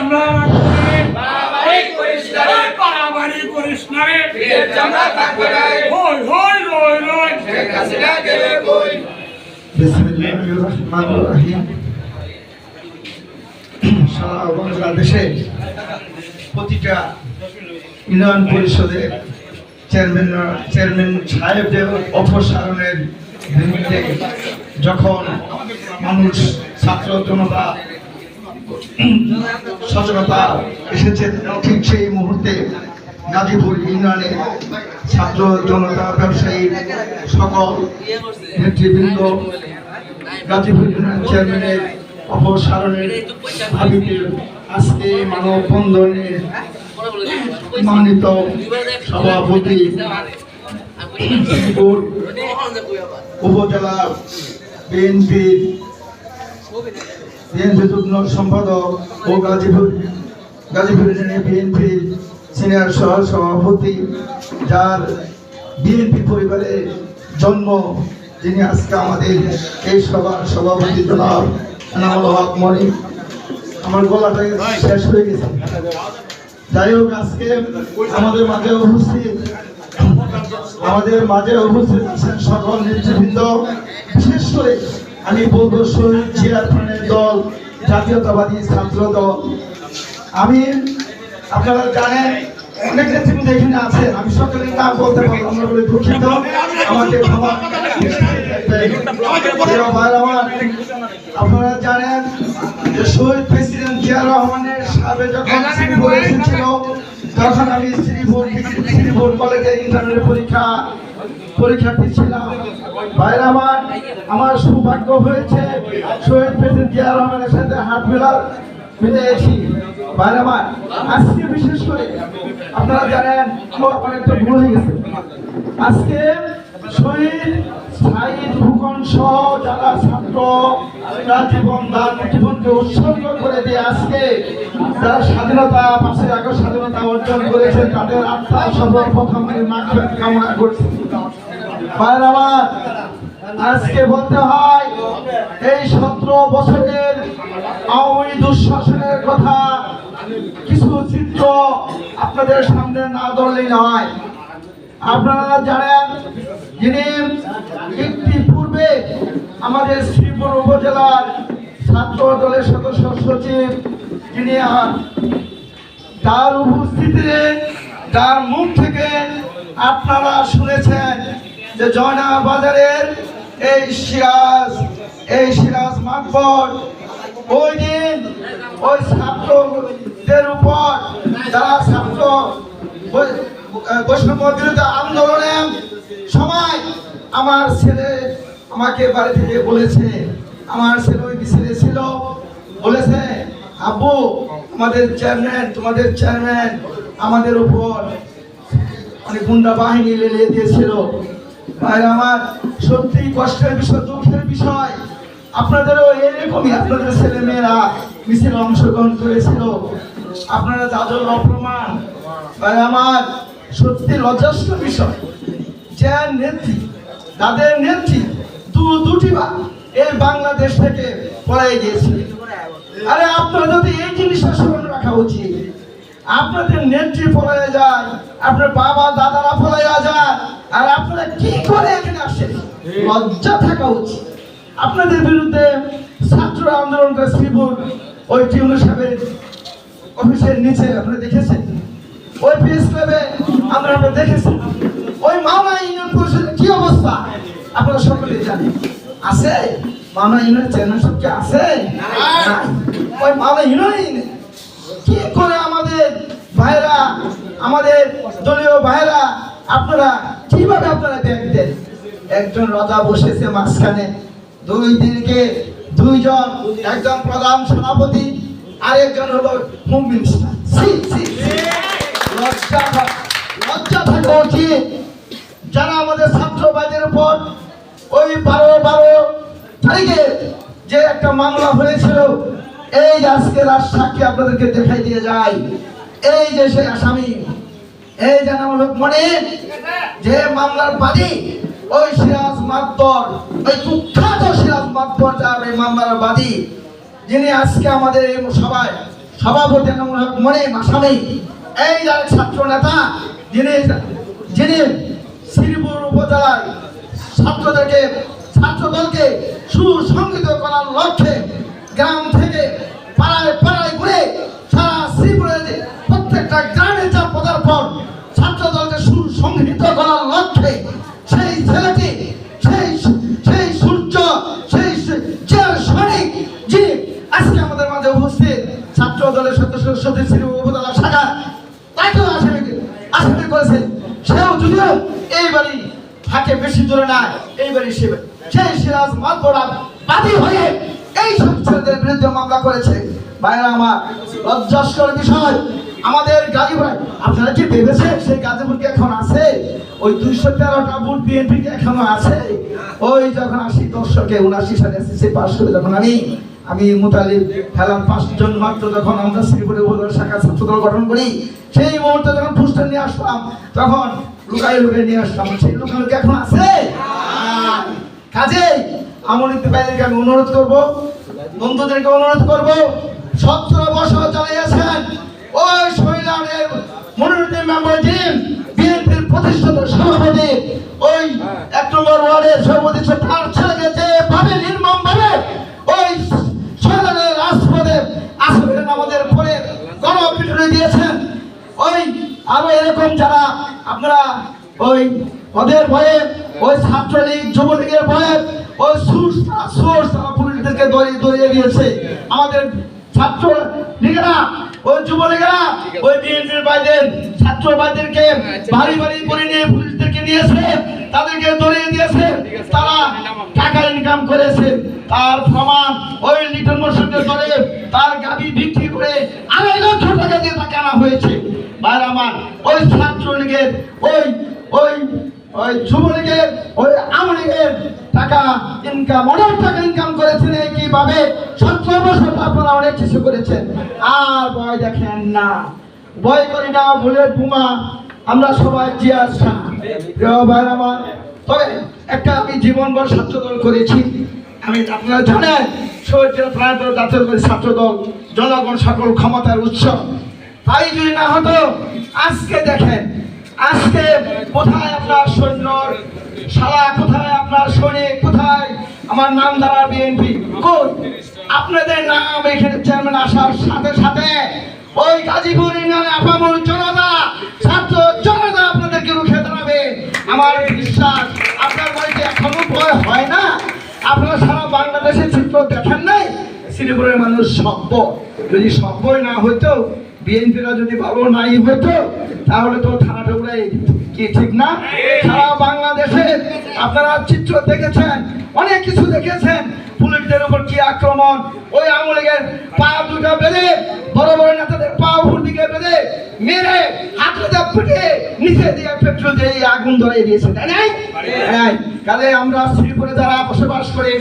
চামড়া রাখবে বাড়াবাড়ি করিস না রে। বাড়াবাড়ি করিস না রে। বীরের চামড়া থাকবে না হই হই রই রই। শেখ হাসিনা গেলে কই? বিসমিল্লাহির রহমানির রহিম। সারা বাংলাদেশে প্রতিটা ইউনিয়ন পরিষদের চেয়ারম্যান চেয়ারম্যান সাহেবদের অপসারণের বিরুদ্ধে যখন মানুষ ছাত্র জনতা সচেতনতা এসেছে। ঠিক সেই মুহূর্তে গাজীপুর ইউনিয়নে ছাত্র জনতা ব্যবসায়ী সকল নেতৃবৃন্দ, গাজীপুর ইউনিয়ন চেয়ারম্যানের অপসারণের দাবিতে আজকে মানববন্ধনে মানিত সভাপতি উপজেলা বিএনপির বিএনপি যুগ্ম সম্পাদক ও গাজীপুর গাজীপুর বিএনপির সিনিয়র সহ সভাপতি, যার বিএনপি পরিবারের জন্ম, যিনি আজকে আমাদের এই সভার সভাপতি জনাব এনামুল হক মনি। আমার গলাটা শেষ হয়ে গেছে। যাই হোক, আজকে আমাদের মাঝে উপস্থিত, আমাদের মাঝে উপস্থিত আছেন সকল নেতৃবৃন্দ, বিশেষ করে আমি বলব শহীদ দল, জাতীয়তাবাদী ছাত্র দল আমি, আপনারা জানেন, অনেক এখানে আছে আমি বলতে আপনারা জানেন প্রেসিডেন্ট রহমানের কলেজে ইন্টারনেট পরীক্ষা পরীক্ষার্থী ছিলাম। ভাইরা আমার সৌভাগ্য হয়েছে শহীদ প্রেসিডেন্ট জিয়া রহমানের সাথে হাত মেলার ভাইরা আমার, আজকে বিশেষ করে আপনারা জানেন, আমার অনেকটা ভুল হয়ে গেছে। আজকে শহীদ সাইদ ফুকন সহ যারা ছাত্র, তার জীবন দান, জীবনকে উৎসর্গ করে দিয়ে আজকে যারা স্বাধীনতা, পাঁচই আগস্ট স্বাধীনতা অর্জন করেছে, তাদের আত্মা সর্বপ্রথম কামনা করছি। ভাইয়ের আমার আজকে বলতে হয়, এই সতেরো বছরের আওয়ামী দুঃশাসনের কথা কিছু চিত্র আপনাদের সামনে না ধরলেই নয়। আপনারা জানেন, যিনি একটি পূর্বে আমাদের শ্রীপুর উপজেলার ছাত্র দলের সদস্য সচিব, যিনি তার উপস্থিতিতে, তার মুখ থেকে আপনারা শুনেছেন যে জয়না বাজারের এই সিরাজ এই সিরাজ মাকবর ওই দিন ওই ছাত্রদের উপর যারা ছাত্র বৈ- আহ, বৈষম্য বিরোধী আন্দোলনের সময় আমার ছেলে আমাকে বাড়ি থেকে বলেছে আমার ছেলে ওই ছেলে ছিল বলেছে আব্বু আমাদের চেয়ারম্যান তোমাদের চেয়ারম্যান আমাদের উপর অনেক গুন্ডা বাহিনী লেলিয়ে দিয়েছিল। ভাই আমার সত্যি কষ্টের বিষয়, দুঃখের বিষয়। আপনাদেরও এরকমই, আপনাদের ছেলে মেয়েরা মিছিলে অংশগ্রহণ করেছিল। আপনারা যাদের অপ্রমাণ ভাই আমার, সত্যি লজ্জাস্ত বিষয়। যে নেত্রী, তাদের নেত্রী দু দুটি বার এই বাংলাদেশ থেকে পড়াই গিয়েছিল। আরে আপনারা যদি এই জিনিসটা স্মরণ রাখা উচিত, আপনাদের নেত্রী পলাইয়া যায়, আপনার বাবা, দাদারা পলাইয়া যায় লজ্জা থাকা উচিত। আপনাদের বিরুদ্ধে ছাত্র আন্দোলন করে শ্রীপুর ওই টিউনু সাহেবের অফিসের নিচে আপনারা দেখেছেন? ওই প্রেস ক্লাবে আমরা আমরা দেখেছি ওই মামা ইউনিয়ন পরিষদের কি অবস্থা? আপনারা সকলেই জানেন। আছে? মামা ইউনিয়ন চেয়ারম্যান সব কি আছে? ওই মামা ইউনিয়ন কি করে আমাদের ভাইরা, আমাদের দলীয় ভাইরা, আপনারা কীভাবে আপনারা ব্যাগ দেন? একজন রাজা বসেছে মাঝখানে। দুই দিনকে দুইজন, একজন প্রধান সভাপতি আর একজন হলো হোম মিনিস্টার। লজ্জা লজ্জা থাকা উচিত। যারা আমাদের ছাত্রবাদের উপর ওই বারো বারো তারিখে যে একটা মামলা হয়েছিল, এই আজকে রাজ সাক্ষী আপনাদেরকে দেখাই দিয়ে যায় এই যে সে আসামি, এই যে নাম হলো মনে যে মামলার বাদী ওই সিরাজ মাতবর, ওই কুখ্যাত সিরাজ মাতবর যার বাদী, যিনি আজকে আমাদের এই সভায় সভাপতি মনে মাসামি এই যার ছাত্র নেতা যিনি যিনি শ্রীপুর উপজেলায় ছাত্রদেরকে ছাত্র দলকে সুসংগঠিত করার লক্ষ্যে গ্রাম থেকে পাড়ায় পাড়ায় ঘুরে সারা শ্রীপুরে প্রত্যেকটা গ্রামে যা পদার্পণ ছাত্র দলকে সুসংগঠিত করার লক্ষ্যে ছেলেটি সেই সেই সূর্য, সেই যে সৈনিক যিনি আজকে আমাদের মাঝে উপস্থিত, ছাত্র দলের সদস্য সদস্য শ্রীপুর উপজেলা শাখা তাকেও আসামি আসামি করেছে। সেও যদিও এইবারই থাকে বেশি দূরে না এইবারই সে সেই সিরাজ মাতবরা বাদী হয়ে এই সব ছেলেদের বিরুদ্ধে মামলা করেছে। ভাইরা আমার লজ্জাস্কর বিষয় আমাদের গাজীপুর আপনারা কি ভেবেছেন সেই গাজীপুর এখন আছে? ওই দুইশো তেরোটা বুট বিএনপি কি এখনও আছে? ওই যখন আশি দশকে উনাশি সালে এসএসসি পাস করে যখন আমি আমি মুতালিব হেলাম পাঁচজন মাত্র যখন আমরা শ্রীপুরে উপজেলা শাখা ছাত্রদল গঠন করি, সেই মুহূর্তে যখন পুস্টার নিয়ে আসলাম, তখন লুকাই লুকাই নিয়ে আসলাম, সেই লুকা লুকা এখন আছে? কাজেই আমলিত ভাইদেরকে আমি অনুরোধ করব, বন্ধুদেরকে অনুরোধ করব সতেরো বছর চালিয়েছেন ওই শৈলানের মনোনীত মেম্বার টিম বিএনপির প্রতিষ্ঠাতা সভাপতি ওই এক নম্বর ওয়ার্ডের সভাপতি তার ছেলেকে যে ভাবে নির্মম ভাবে ওই শৈলানের রাজপথে আসলে আমাদের পরে গণপিটুনি দিয়েছেন ওই আরও এরকম যারা আপনারা ওই ওদের ভয়ে ওই ছাত্রলীগ যুবলীগের ভয়ে ওই সুর সোর্স তারা পুলিশদেরকে দড়িয়ে দিয়েছে আমাদের ছাত্র লীগেরা ওই যুবলীগেরা ওই বিএনপির বাইদের ছাত্র বাইদেরকে বাড়ি বাড়ি করে নিয়ে পুলিশদেরকে নিয়েছে তাদেরকে দড়িয়ে দিয়েছে তারা টাকা ইনকাম করেছে তার প্রমাণ ওই লিটন মোশনকে ধরে তার গাবি বিক্রি করে আড়াই লক্ষ টাকা দিয়ে তাকে আনা হয়েছে। ভাইরা আমার ওই ছাত্রলীগের ওই ওই ওই যুবলীগের ওই আওয়ামী লীগের টাকা ইনকাম অনেক টাকা ইনকাম করেছেন কীভাবে সতেরো বছর আপনারা অনেক কিছু করেছেন। আর ভয় দেখেন না। ভয় করি না বুলেট বোমা। আমরা সবাই শাহ প্রিয় ভাই আমার, তবে একটা আমি জীবনভর ছাত্র দল করেছি। আমি আপনারা জানেন শহীদ প্রাণ জাতীয় দলের ছাত্র জনগণ সকল ক্ষমতার উৎস। তাই যদি না হতো, আজকে দেখেন আজকে কোথায় আপনার সৈন্য সারা কোথায় আপনার সৈনিক? কোথায়? আমার নাম দ্বারা বিএনপি। কই আপনাদের নাম এখানে চেয়ারম্যান আসার সাথে সাথে ওই গাজীপুর ইউনিয়নে আপামর জনতা, ছাত্র জনতা আপনাদেরকে রুখে দাঁড়াবে। আমার বিশ্বাস, আপনার বাড়িতে এখনও ভয় হয় না? আপনারা সারা বাংলাদেশের চিত্র দেখেন নাই? শ্রীপুরের মানুষ সভ্য। যদি সভ্যই না হইতো বিএনপিরা যদি ভালো নাই হইতো তাহলে তো থানা টুকরাই কি ঠিক না? সারা বাংলাদেশে আপনারা চিত্র দেখেছেন, অনেক কিছু দেখেছেন। পুলিশদের উপর কি আক্রমণ? ওই আমলের পা দুটা বেঁধে, বড় বড় নেতাদের পা উপর দিকে বেঁধে, মেরে, হাতটা পিটে নিচে দিয়ে পেট্রোল দিয়ে আগুন ধরিয়ে দিয়েছে, তাই নাই? কাজে আমরা শ্রীপুরে যারা বসবাস করি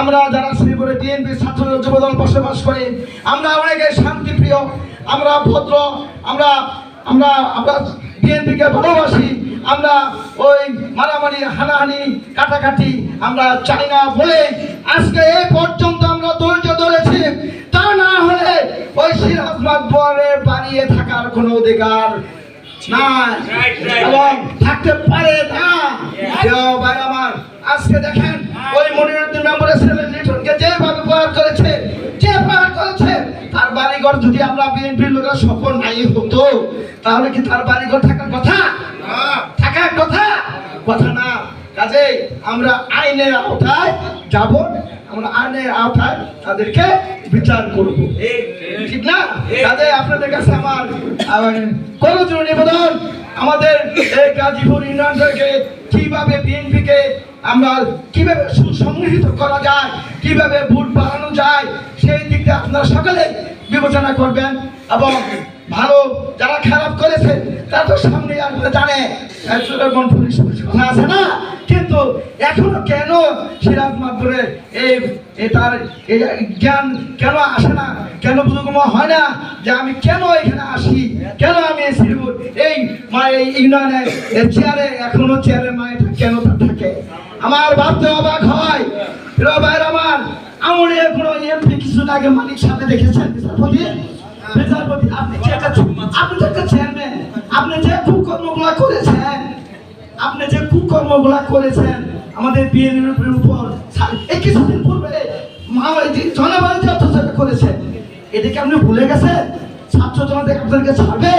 আমরা যারা শ্রীপুরে বিএনপি ছাত্র যুবদল বসবাস করি, আমরা অনেকে শান্তিপ্রিয়, আমরা ভদ্র, আমরা আমরা আমরা বিএনপিকে ভালোবাসি, আমরা ওই মারামারি, হানাহানি, কাটাকাটি আমরা চাই না বলে আজকে এই পর্যন্ত আমরা ধৈর্য ধরেছি। তা না হলে ওই সিরাজ মাতবরের বাড়িয়ে থাকার কোনো অধিকার না। এবং থাকতে পারে না। কেউ ভাই আমার আজকে দেখেন ওই মনিরুদ্দিন মেম্বারের ছেলে লিটনকে যেভাবে প্রহার করেছে যে প্রহার করেছে তার বাড়িঘর যদি আমরা বিএনপির লোকের সফল নাই হতো তাহলে কি তার বাড়িঘর থাকার কথা? থাকার কথা? কথা কাজে আমরা আইনের আওতায় যাব আমরা আইনের আওতায় তাদেরকে বিচার করব। ঠিক না? কাজে আপনাদের কাছে আমার করজোর নিবেদন? আমাদের এই গাজীপুর ইউনিয়নকে কীভাবে বিএনপিকে আমরা কীভাবে সুসংগঠিত করা যায় কীভাবে ভোট বাড়ানো যায় সেই দিকটা আপনারা সকলে বিবেচনা করবেন এবং ভালো যারা খারাপ করেছে তারা তো সামনে আপনারা জানে পুলিশ আছে না? কিন্তু এখনও কেন সিরাজ মাদুরে এই তার এই জ্ঞান কেন আসে না? কেন বুঝুকমা হয় না যে আমি কেন এখানে আসি? কেন আমি শ্রীপুর এই মা এই ইউনিয়নে চেয়ারে এখনও চেয়ারে মা এটা কেন থাকে? আমার ভাবতে অবাক হয়। প্রিয় ভাইয়ের আমার আমার কোনো এমপি কিছুদিন আগে মালিক সাথে দেখেছেন? বিচারপতি? বিচারপতি, আপনি আপনি যে একটা চেয়ারম্যান আপনি যে কুকর্মগুলা করেছেন আপনি যে কুকর্মগুলা করেছেন, আমাদের বিএনপির উপর এই কিছুদিন পূর্বে জনগণ যে অত্যাচার করেছেন এটাকে আপনি ভুলে গেছেন? ছাত্র জনতা আপনাদেরকে ছাড়বে?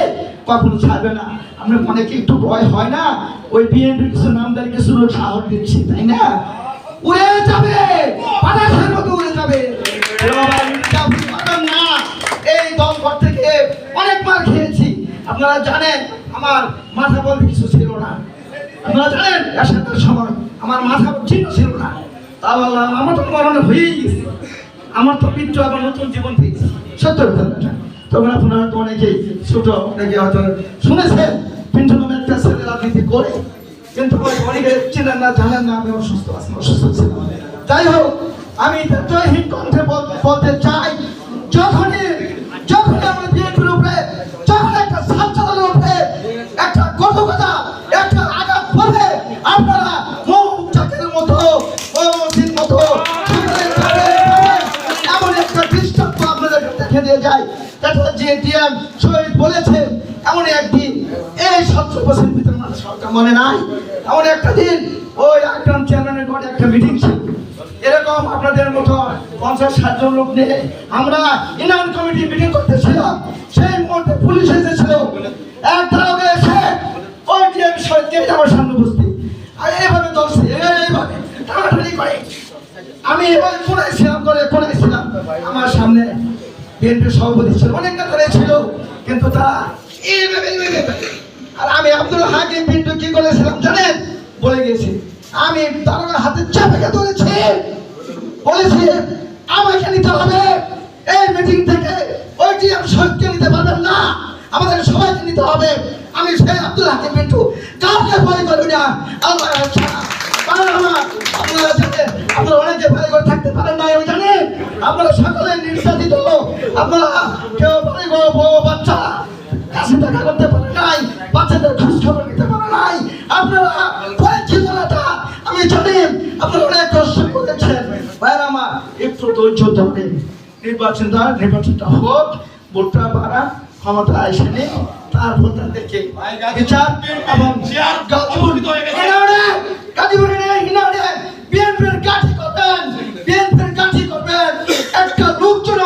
কখনো ছাড়বে না। আপনার মনে কি একটু ভয় হয় না? ওই বিএনপি কিছু নামদারি, কিছু সাহস দিচ্ছি, তাই না? উড়ে যাবে! বাতাসের মতো উড়ে যাবে। না। এই দল ঘর থেকে অনেক মার খেয়েছি। আপনারা জানেন, আমার মাথা বলতে কিছু ছিল না। আমার মাথা চিহ্ন ছিল না। তা বললাম আমার তো মরণ হয়েই গেছে। আমার তো মৃত্যু আবার নতুন জীবন পেয়েছে। সত্য কথাটা তখন আপনারা তো অনেকেই ছোট, অনেকে হয়তো শুনেছেন, পিন্টু নামে একটা ছেলে রাজনীতি করে। কিন্তু অনেকে চেনেন না, জানেন না, আমি অসুস্থ আছি, অসুস্থ ছিলাম যাই হোক, আমি জয়হীন কণ্ঠে বল- বলতে চাই, যখনই যখনই আমরা বিএনপির যখন ডিএম শহীদ বলেছে, এমন একদিন এই সতেরো বছর ভিতরে মানুষ সরকার মনে নাই? এমন একটা দিন ওই আকরাম চেয়ারম্যানের ঘরে একটা মিটিং ছিল। এরকম আপনাদের মতো পঞ্চাশ, ষাট জন লোক নিয়ে আমরা ইউনিয়ন কমিটি মিটিং করতেছিলাম। সেই মুহূর্তে পুলিশ এসেছিল। এক দারোগা এসে ওই ডিএম শহীদকে আমার সামনে বসতে আর এইভাবে দলছে, এইভাবে টানাটানি করে। আমি এবার কোনায় ছিলাম করে কোনায় আমার সামনে বিএনপি সভাপতি ছিল, অনেক নেতারা ছিল কিন্তু তা আর আমি আব্দুল হাকিম পিন্টু কি করেছিলাম জানেন? বলে গেছি আমি তার হাতে চাপাকে ধরেছি? বলেছি, আমাকে নিতে হবে। এই মিটিং থেকে ওই টিএম শহীদকে নিতে পারবেন না। আমাদের সবাইকে নিতে হবে। আমি সেই আব্দুল হাকিম পিন্টু কাউকে ভয় করি না। আল্লাহ অনেকে করে থাকতে পারেন না আমি জানি। আপনারা সকলে নির্যাতিত। আপনারা কেউ বাড়ি বউ বাচ্চা কাছে দেখা করতে পারে নাই বাচ্চাদের খোঁজ খবর নিতে পারে নাই। আপনারা ভয় ছিল আমি জানি আপনারা অনেক কষ্ট করেছেন। ভাইয়ের আমার একটু ধৈর্য ধরে নির্বাচনটা নির্বাচনটা হোক ভোটটা বাড়া ক্ষমতা আসেনি তারপর তাদেরকে বিচার এবং গাজীপুর করবেন, বিএনপির কাঠি করবেন, একটা লোকজন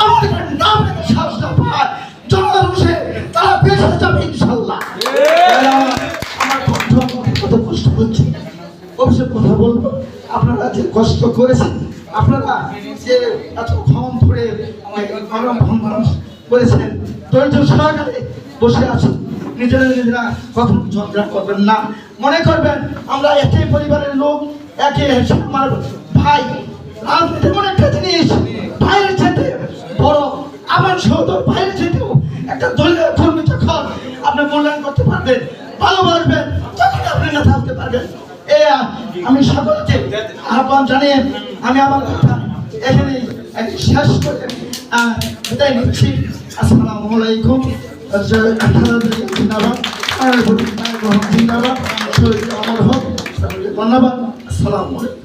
আমার নাম রেখে সাহস না পায়, জনগণ বসে তারা বেঁচে ইনশাল্লাহ আমার আমাকে কত কষ্ট হচ্ছে অবশ্যই কথা বলব। আপনারা যে কষ্ট করেছেন, আপনারা যে এত ক্ষম ধরে গরম ভঙ্গরম করেছেন, ধৈর্য সহকারে বসে আছেন। নিজেরা নিজেরা কখনো ঝগড়া করবেন না। মনে করবেন, আমরা একই পরিবারের লোক, একই আমার ভাই রাজনীতি এমন একটা জিনিস ভাইয়ের সাথে বড় আমার সহদর ভাইয়ের সাথেও একটা দলীয় কর্মী যখন আপনি মূল্যায়ন করতে পারবেন ভালোবাসবেন তখন আপনি নেতা হতে পারবেন এ আমি সকলকে আহ্বান জানিয়ে আমি আমার কথা এখানে শেষ করে বিদায় নিচ্ছি আসসালামু আলাইকুম হোক ধন্যবাদ আসসালামু আলাইকুম